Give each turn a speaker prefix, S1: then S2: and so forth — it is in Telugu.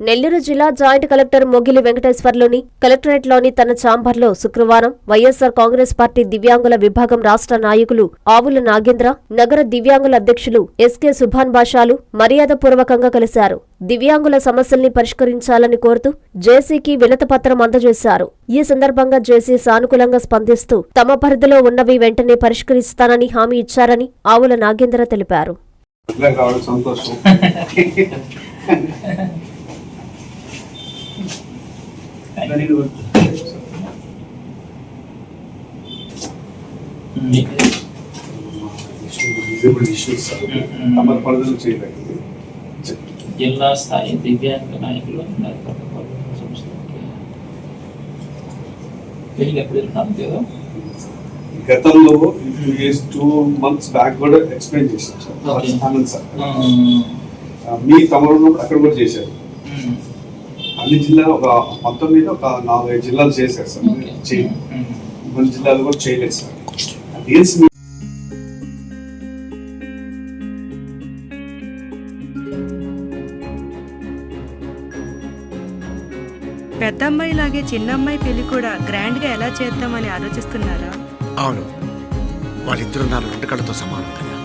S1: నెల్లూరు జిల్లా జాయింట్ కలెక్టర్ మొగిలి వెంకటేశ్వర్లోని కలెక్టరేట్లోని తన ఛాంబర్లో శుక్రవారం వైఎస్సార్ కాంగ్రెస్ పార్టీ దివ్యాంగుల విభాగం రాష్ట్ర నాయకులు ఆవుల నాగేంద్ర నగర దివ్యాంగుల అధ్యక్షులు ఎస్కే సుభాన్ బాషాలు మర్యాదపూర్వకంగా కలిశారు. దివ్యాంగుల సమస్యల్ని పరిష్కరించాలని కోరుతూ జేసీకి వినతపత్రం అందజేశారు. ఈ సందర్భంగా జేసీ సానుకూలంగా స్పందిస్తూ తమ పరిధిలో ఉన్నవి వెంటనే పరిష్కరిస్తానని హామీ ఇచ్చారని ఆవుల నాగేంద్ర తెలిపారు.
S2: వెరీ గుడ్
S3: జిల్లా స్థాయి దివ్యాంగ నాయకులు
S2: గతంలో టూ మంత్స్ బ్యాక్ కూడా ఎక్స్ప్లెయిన్ చేశాం సార్
S3: Okay.
S2: ఆనంద్ సార్ ఆ, మీ తమరు అక్కడ కూడా చేశారు. అన్ని జిల్లాలు ఒక మొత్తం మీద ఒక నాలుగైదు జిల్లాలు చేశారు సార్. చేయ మన జిల్లాలు కూడా చేయలేదు సార్. డీల్స్
S4: పెద్దమ్మాయి లాగే చిన్నమ్మాయి పెళ్ళి కూడా గ్రాండ్గా ఎలా చేద్దామని ఆలోచిస్తున్నారా?
S5: అవును. వాళ్ళిద్దరు నా రెండు కళ్ళతో సమానం కదా.